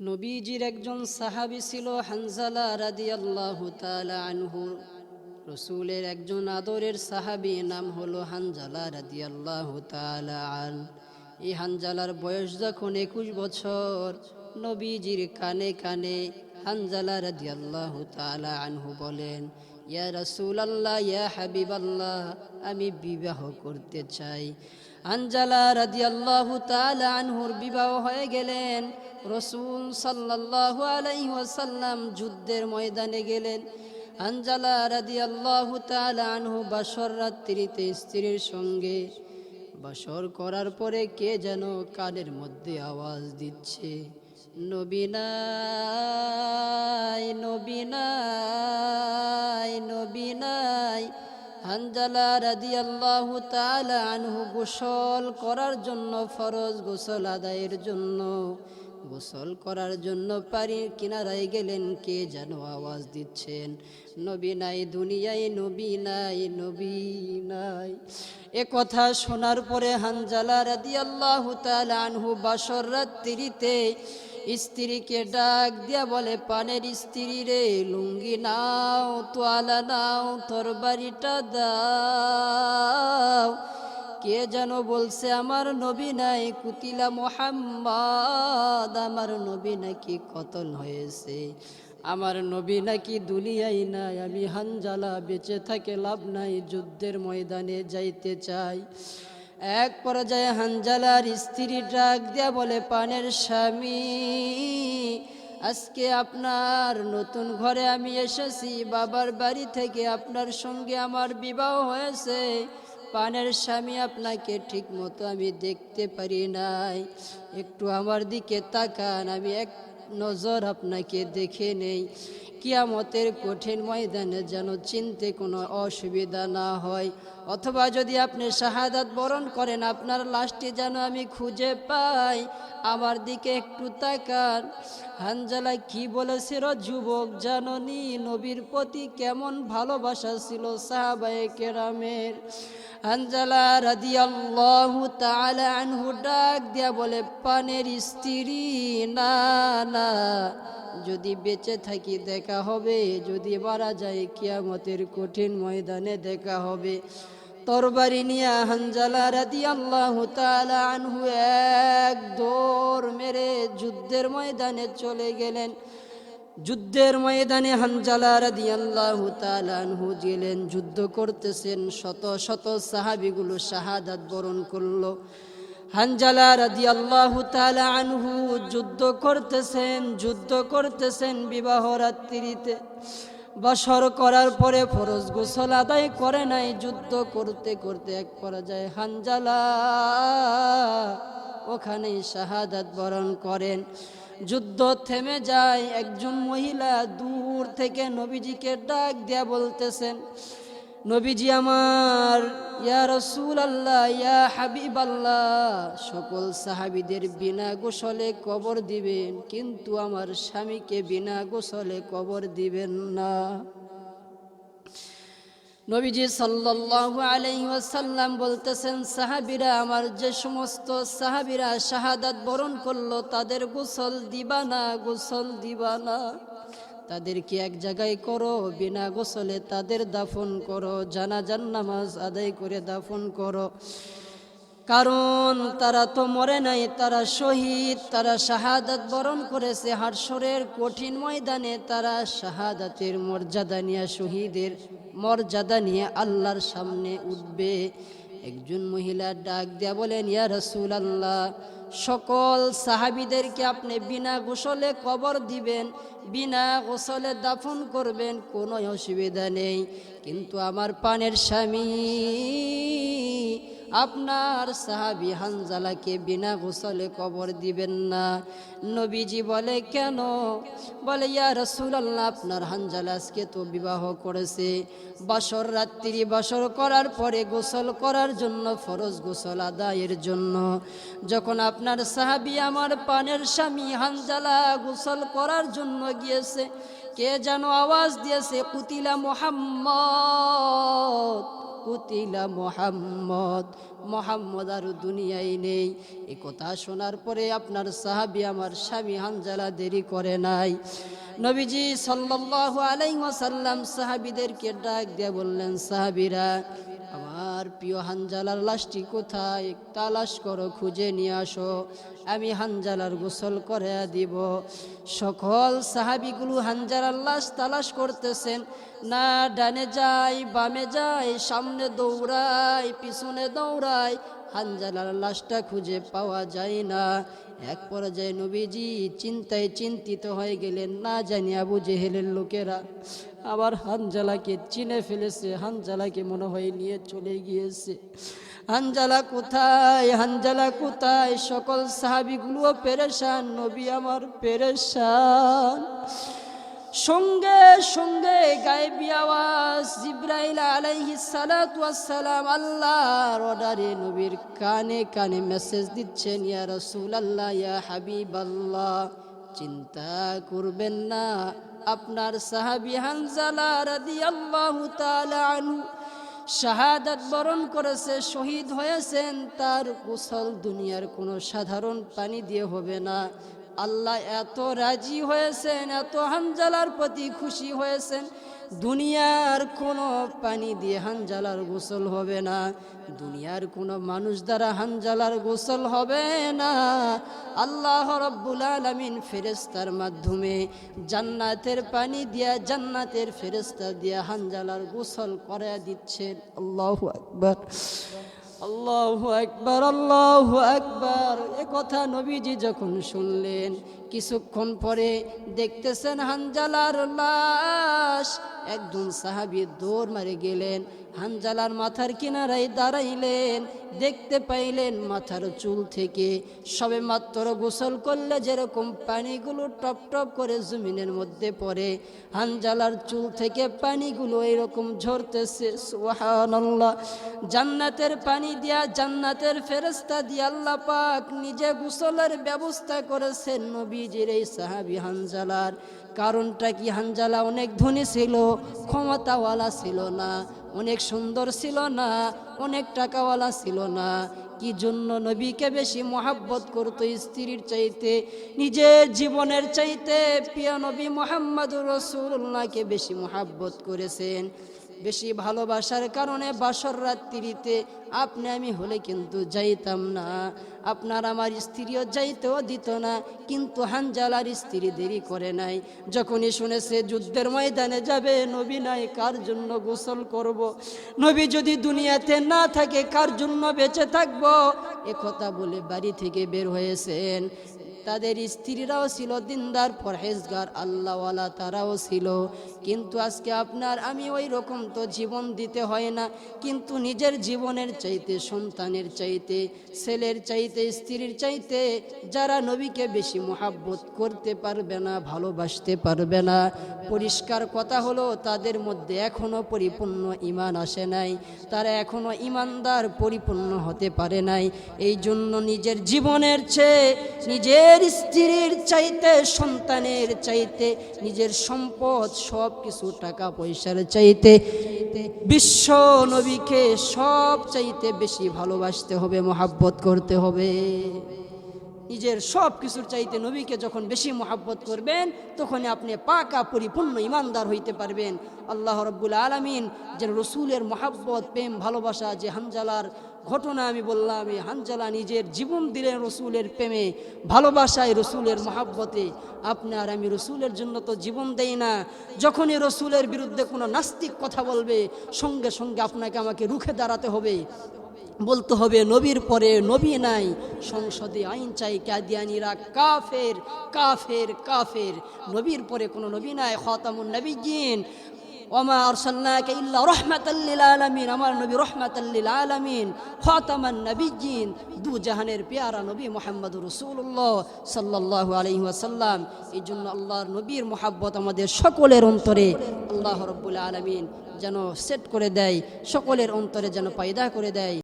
নবীজির একজন সাহাবী ছিল হানজালা রাদিয়াল্লাহু তাআলা আনহু। রসুলের একজন আদরের সাহাবী, নাম হলো হানজালা রাদিয়াল্লাহু তাআলা আন। এই হানজালার বয়স যখন একুশ বছর, নবীজির কানে কানে হানজালা রাদিয়াল্লাহু তাআলা আনহু বলেন, ইয়া রসুল আল্লাহ ইয়া হাবিব আল্লাহ আমি বিবাহ করতে চাই। আনজালা রাদিয়াল্লাহু তাআলা আনহুর বিবাহ হয়ে গেলেন। রসুল সাল্লাল্লাহু আলাইহি ওয়াসাল্লাম যুদ্ধের ময়দানে গেলেন। আনজালা রাদিয়াল্লাহু তাআলা আনহু বাসর রাত্রিতে স্ত্রীর সঙ্গে বাসর করার পরে কে যেন কানের মধ্যে আওয়াজ দিচ্ছে নবীনাই নবীনাই নবীনাই হানজালা রাদিয়াল্লাহু তাআলা আনহু গোসল করার জন্য ফরজ গোসল আদায়ের জন্য। গোসল করার জন্য পারি কিনারায় গেলেন, কে যেন আওয়াজ দিচ্ছেন? নবী নাই, দুনিয়ায় নবী নাই নবী নাই। এ কথা শোনার পরে হানজালা রাদিয়াল্লাহু তাআলা আনহু বাসর রাত্রিতে স্ত্রীকে ডাক দিয়া বলে, পানের স্ত্রী রে, লুঙ্গি নাও, তোয়ালা নাও তোর বাড়িটা দাও। কে যেন বলছে, আমার নবী নাই, কুতিলা মোহাম্মদ, আমার নবী নাকি কতল হয়েছে? আমার নবী নাকি দুনিয়াই নাই, আমি হানজালা বেঁচে থাকে, লাভ নাই, যুদ্ধের ময়দানে যাইতে চাই। এক পর্যায়ে হানজালার স্ত্রী ডাক দিয়া বলে, পানের স্বামী, আজকে আপনার নতুন ঘরে আমি এসেছি, বাবার বাড়ি থেকে আপনার সঙ্গে আমার বিবাহ হয়েছে। পানের স্বামী আপনাকে ঠিক মতো আমি দেখতে পারি নাই। একটু আমার দিকে তাকান, আমি এক নজর আপনাকে দেখে নেই। কিয়ামতের কঠিন ময়দানে যেন চিনতে কোনো অসুবিধা না হয়। অথবা যদি আপনি শাহাদাত বরণ করেন, আপনার লাশটি যেন আমি খুঁজে পাই। আমার দিকে একটু তাকান। হানজালা কি বলেছিল? যুবক জাননি নবীর প্রতি কেমন ভালোবাসা ছিল সাহাবায়ে কেরামের। হানজালা রাদিয়াল্লাহু তাআলা আনহু ডাক দিয়া বলে, পানের স্ত্রী, না না। যদি বেঁচে থাকি দেখা হবে, যদি মারা যায় কিয়ামতের কঠিন ময়দানে দেখা হবে। তরবারি নিয়ে হানজালা রাদি তাআলা আনহু এক দৌড় মেরে যুদ্ধের ময়দানে চলে গেলেন। যুদ্ধের ময়দানে হানজালা রাদি তাআলা আনহু গেলেন, যুদ্ধ করতেছেন, শত শত সাহাবিগুলো শাহাদাত বরণ করল। হানজালা রাদিয়াল্লাহু তাআলা আনহু যুদ্ধ করতেছেন যুদ্ধ করতেছেন বিবাহ রাত্রিতে। বসর করার পরে ফরজ গোসল আদায় করে নাই, যুদ্ধ করতে করতে এক পর্যায়ে হানজালা ওখানেই শাহাদাত বরণ করেন। যুদ্ধ থেমে যায়, একজন মহিলা দূর থেকে নবীজিকে ডাক দিয়া বলতেছেন নবীজি আমার, ইয়া রসুল আল্লাহ ইয়া হাবিব আল্লাহ সকল সাহাবিদের বিনা গোসলে কবর দিবেন, কিন্তু আমার স্বামীকে বিনা গোসলে কবর দিবেন না। নবীজি সাল্লাল্লাহু আলাইহি ওয়াসাল্লাম বলতেছেন, সাহাবীরা আমার যে সমস্ত সাহাবীরা শাহাদাত বরণ করল, তাদের গোসল দিবা না, গোসল দিবা না। তাদেরকে এক জায়গায় করো, বিনা গোসলে তাদের দাফন করো জানাজান নামাজ আদায় করে দাফন করো। কারণ তারা তো মরে নাই, তারা শহীদ, তারা শাহাদাত বরণ করেছে হারসরের কঠিন ময়দানে তারা শাহাদাতের মর্যাদা নিয়ে, শহীদের মর্যাদা নিয়ে আল্লাহর সামনে উঠবে। একজন মহিলা ডাক দেয়া বলেন, ইয়া রসুল আল্লাহ সকল সাহাবিদেরকে আপনি বিনা গোসলে কবর দিবেন, বিনা গোসলে দাফন করবেন, কোনো অসুবিধা নেই। কিন্তু আমার পানের স্বামী আপনার সাহাবি হানজালাকে বিনা গোসলে কবর দিবেন না। নবীজি বলে, কেন? বলে, ইয়া রসুলাল্লাহ, আপনার হানজালা আজকে তো বিবাহ করেছে। বাসর রাত্রি বাসর করার পরে গোসল করার জন্য, ফরজ গোসল আদায়ের জন্য। যখন আপনার সাহাবি আমার পানের স্বামী হানজালা গোসল করার জন্য গিয়েছে, কে যেন আওয়াজ দিয়েছে কুতিলা মোহাম্মদ। কুতিলা মোহাম্মদ। মোহাম্মদ আর দুনিয়ায় নেই। এ কথা শোনার পরে আপনার সাহাবি আমার স্বামী হানজালা দেরি করে নাই। নবীজি সাল্লাহ আলাইম সাল্লাম সাহাবীদেরকে ডাক দিয়ে বললেন, সাহাবীরা আমার প্রিয় হানজালার লাশটি কোথায়? তালাশ করো, খুঁজে নিয়ে আসো। আমি হানজালার গোসল করে দিব। সকল সাহাবিগুলো হানজালার লাশ তালাশ করতেছেন। না, ডানে যায় বামে যায় সামনে দৌড়ায় পিছনে দৌড়ায় হানজালার লাশটা খুঁজে পাওয়া যায় না। এক পর্যায়ে নবীজি চিন্তায় চিন্তিত হয়ে গেলেন। না জানি আবু জেহেলের লোকেরা। আবার হানজালাকে চিনে ফেলেছে, হানজালাকে মনে হয় নিয়ে চলে গিয়েছে। হানজালা কোথায়? হানজালা কোথায়? সকল সাহাবিগুলো পেরেশান, নবী আমার পেরেশান। সঙ্গে সঙ্গে গায়েবী আওয়াজ, জিব্রাইল আলাইহি সালাম আল্লাহর অর্ডারে নবীর কানে কানে মেসেজ দিচ্ছেন, ইয়া রাসূলুল্লাহ, ইয়া হাবিবাল্লাহ। চিন্তা করবেন না। আপনার সাহাবি হানজালা রাদিয়াল্লাহু তাআলা আনহু শাহাদাত বরণ করেছে, শহীদ হয়েছেন, তার কুশল দুনিয়ার কোনো সাধারণ পানি দিয়ে হবে না। আল্লাহ এত রাজি হয়েছেন, এত হানজালার প্রতি খুশি হয়েছেন। দুনিয়ার কোনো পানি দিয়ে হানজালার গোসল হবে না। দুনিয়ার কোনো মানুষ দ্বারা হানজালার গোসল হবে না। আল্লাহ রব্বুল আলমিন ফেরেস্তার মাধ্যমে জান্নাতের পানি দিয়া জান্নাতের ফেরেস্তা দিয়া হানজালার গোসল করে দিচ্ছেন। আল্লাহ আকবর। আল্লাহ একবার আল্লাহ একবার এ কথা নবীজি যখন শুনলেন, কিছুক্ষণ পরে দেখতেছেন হানজালার লাশ। একজন সাহাবি দৌড় মারে গেলেন। হানজালার মাথার কিনারায় দাঁড়াইলেন, দেখতে পাইলেন মাথার চুল থেকে সবে মাত্র গোসল করলে যেরকম পানিগুলো টপ টপ করে জমিনের মধ্যে পড়ে, হানজালার চুল থেকে পানিগুলো এরকম ঝরতেছে, সুবহানাল্লাহ। জান্নাতের পানি দিয়া, জান্নাতের ফেরেস্তা দিয়া আল্লাহ পাক নিজে গোসলের ব্যবস্থা করেছেন নবীজির এই সাহাবি হানজালার। কারণটা কি হানজালা অনেক ধনী ছিল, ক্ষমতাওয়ালা ছিল না অনেক সুন্দর ছিল না, অনেক টাকাওয়ালা ছিল না। কি জন্য নবীকে বেশি মহাব্বত করতো স্ত্রীর চাইতে? নিজের জীবনের চাইতে প্রিয় নবী মোহাম্মদ রসুল্লাহকে বেশি মহাব্বত করেছেন। বেশি ভালোবাসার কারণে বাসর রাত্রিতে আপনি আমি হলে কিন্তু যাইতাম না। আপনার আমার স্ত্রীও যাইতেও দিত না, কিন্তু হানজালার স্ত্রী দেরি করে নাই। যখনই শুনেছে যুদ্ধের ময়দানে যাবে, নবী নাই, কার জন্য গোসল করব। নবী যদি দুনিয়াতে না থাকে, কার জন্য বেঁচে থাকব? কথা বলে বাড়ি থেকে বের হয়েছেন। তাদের স্ত্রীরাও ছিল দিনদার, পরহেজগার, আল্লাহওয়ালা তারাও ছিল। কিন্তু আজকে আপনার, আমি ওই রকম তো জীবন দিতে হয় না। কিন্তু নিজের জীবনের চাইতে, সন্তানের চাইতে, ছেলের চাইতে, স্ত্রীর চাইতে, যারা নবীকে বেশি মোহাব্বত করতে পারবে না, ভালোবাসতে পারবে না, পরিষ্কার কথা হলো তাদের মধ্যে এখনও পরিপূর্ণ ইমান আসে নাই। তারা এখনও ইমানদার পরিপূর্ণ হতে পারে নাই। এই জন্য নিজের জীবনের চেয়ে, নিজের স্ত্রীর চাইতে, সন্তানের চাইতে, নিজের সম্পদ সব কিছু টাকা পয়সার চাইতে বিশ্ব নবীকে সব চাইতে বেশি ভালোবাসতে হবে, মোহাব্বত করতে হবে। নিজের সব কিছুর চাইতে নবীকে যখন বেশি মহাব্বত করবেন তখন আপনি পাকা, পরিপূর্ণ ইমানদার হইতে পারবেন। আল্লাহ রব্বুল আলমিন যে রসুলের মহাব্বত, প্রেম, ভালোবাসা, যে হানজালার ঘটনা আমি বললাম, এই হানজালা নিজের জীবন দিলেন রসুলের প্রেমে, ভালোবাসায় রসুলের মহাব্বতে। আপনার আমি রসুলের জন্য তো জীবন দেই না। যখনই রসুলের বিরুদ্ধে কোনো নাস্তিক কথা বলবে, সঙ্গে সঙ্গে আপনাকে আমাকে রুখে দাঁড়াতে হবে। বলতে হবে, নবীর পরে নবী নাই, সংসদে আইন চাই, কাদিয়ানিরা কাফের কাফের কাফের। নবীর পরে কোনো নবী নাই, খতামুন নবীজিন ওমা আরসালনাকে ইল্লা রহমাতাল্লিল আলামিন আমার নবী রহমাতাল্লিল আলামিন খতামান নবীজিন দু জাহানের পেয়ারা নবী মোহাম্মদ রসুল্লাহ সাল্লাল্লাহু আলাইহি ওয়াসাল্লাম। এই জন্য আল্লাহর নবীর মোহাব্বত আমাদের সকলের অন্তরে আল্লাহ রব্বুল আলমিন যেন সেট করে দেয়, সকলের অন্তরে যেন পায়দা করে দেয়।